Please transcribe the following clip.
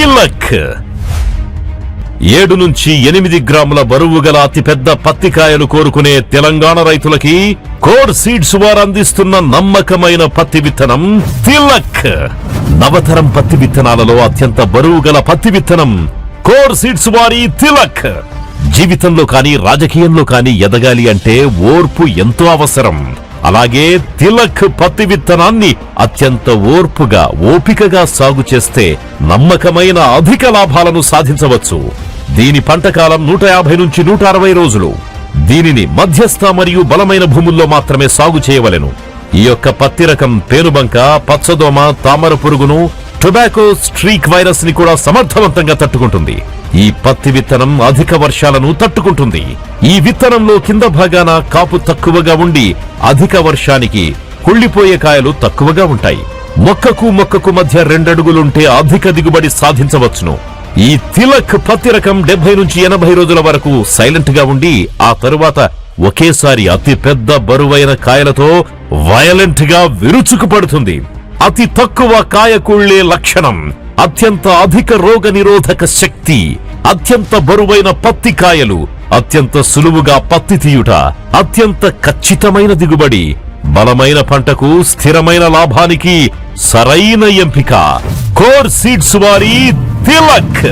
తిలక్ ఏడు నుంచి ఎనిమిది గ్రాముల బరువు గల అతిపెద్ద పత్తికాయలు కోరుకునే తెలంగాణ రైతులకి కోడ్ సీడ్స్ వారు అందిస్తున్న నమ్మకమైన పత్తి విత్తనం తిలక్ నవతరం పత్తి విత్తనాలలో అత్యంత బరువు గల పత్తి విత్తనం కోర్ సీడ్స్ వారి తిలక్ జీవితంలో కానీ రాజకీయంలో కానీ ఎదగాలి అంటే ఓర్పు ఎంతో అవసరం. అలాగే తిలక్ పత్తి విత్తనాన్ని అత్యంత ఓర్పుగా ఓపికగా సాగు చేస్తే నమ్మకమైన అధిక లాభాలను సాధించవచ్చు. దీని పంట కాలం నూట యాభై నుంచి నూట అరవై రోజులు. దీనిని మధ్యస్థ మరియు బలమైన భూముల్లో మాత్రమే సాగు చేయవలెను. ఈ యొక్క పత్తి రకం పేనుబంక పచ్చదోమ తామర పురుగును టొబాకో స్ట్రీక్ వైరస్ని కూడా సమర్థవంతంగా తట్టుకుంటుంది. ఈ పత్తి విత్తనం అధిక వర్షాలను తట్టుకుంటుంది. ఈ విత్తనంలో కింద భాగాన కాపు తక్కువగా ఉండి అధిక వర్షానికి కుళ్ళిపోయే కాయలు తక్కువగా ఉంటాయి. మొక్కకు మొక్కకు మధ్య రెండడుగులుంటే అధిక దిగుబడి సాధించవచ్చును. ఈ తిలక్ పత్తి రకం డెబ్బై నుంచి ఎనభై రోజుల వరకు సైలెంట్గా ఉండి ఆ తరువాత ఒకేసారి అతి పెద్ద బరువైన కాయలతో వయలెంట్గా విరుచుకుపడుతుంది. అతి తక్కువ కాయకుళ్ళే లక్షణం. అత్యంత అధిక రోగ నిరోధక శక్తి అత్యంత బరువైన పత్తి కాయలు అత్యంత సులువుగా పత్తి తీయుట అత్యంత ఖచ్చితమైన దిగుబడి బలమైన పంటకు స్థిరమైన లాభానికి సరైన ఎంపిక. కోర్ సీడ్స్ వారి తిలక్!